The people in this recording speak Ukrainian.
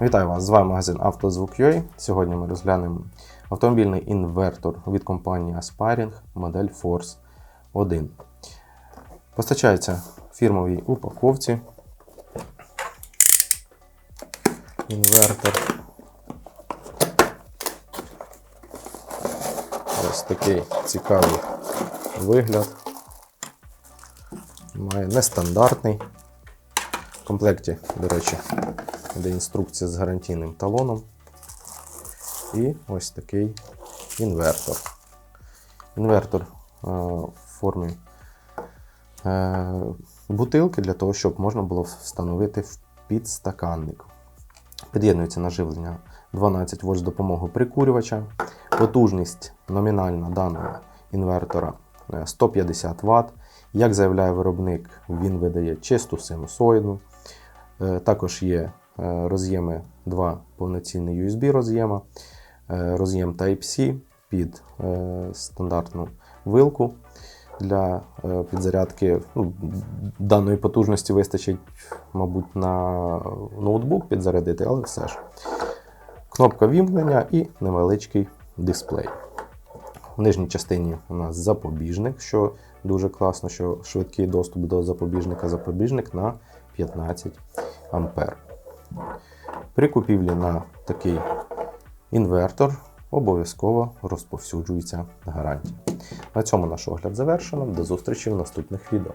Вітаю вас! З вами магазин «Автозвук.UA». Сьогодні ми розглянемо автомобільний інвертор від компанії Aspiring модель Force 1. Постачається в фірмовій упаковці. Інвертор. Ось такий цікавий вигляд. Має нестандартний. В комплекті, до речі, йде інструкція з гарантійним талоном. І ось такий інвертор. Інвертор е, в формі е, бутилки для того, щоб можна було встановити в підстаканник. Під'єднується наживлення 12 вольт з допомогою прикурювача. Потужність номінальна даного інвертора е, 150 Вт. Як заявляє виробник, він видає чисту синусоїду. Е, Також є е, роз'єми, два повноцінні USB роз'єма, е, роз'єм Type-C під стандартну вилку для підзарядки. Ну, даної потужності вистачить, мабуть, на ноутбук підзарядити, але все ж. Кнопка вімкнення і невеличкий дисплей. В нижній частині у нас запобіжник, що дуже класно, що швидкий доступ до запобіжника, запобіжник на 15 ампер. При купівлі на такий інвертор обов'язково розповсюджується гарантія. На цьому наш огляд завершено. До зустрічі в наступних відео.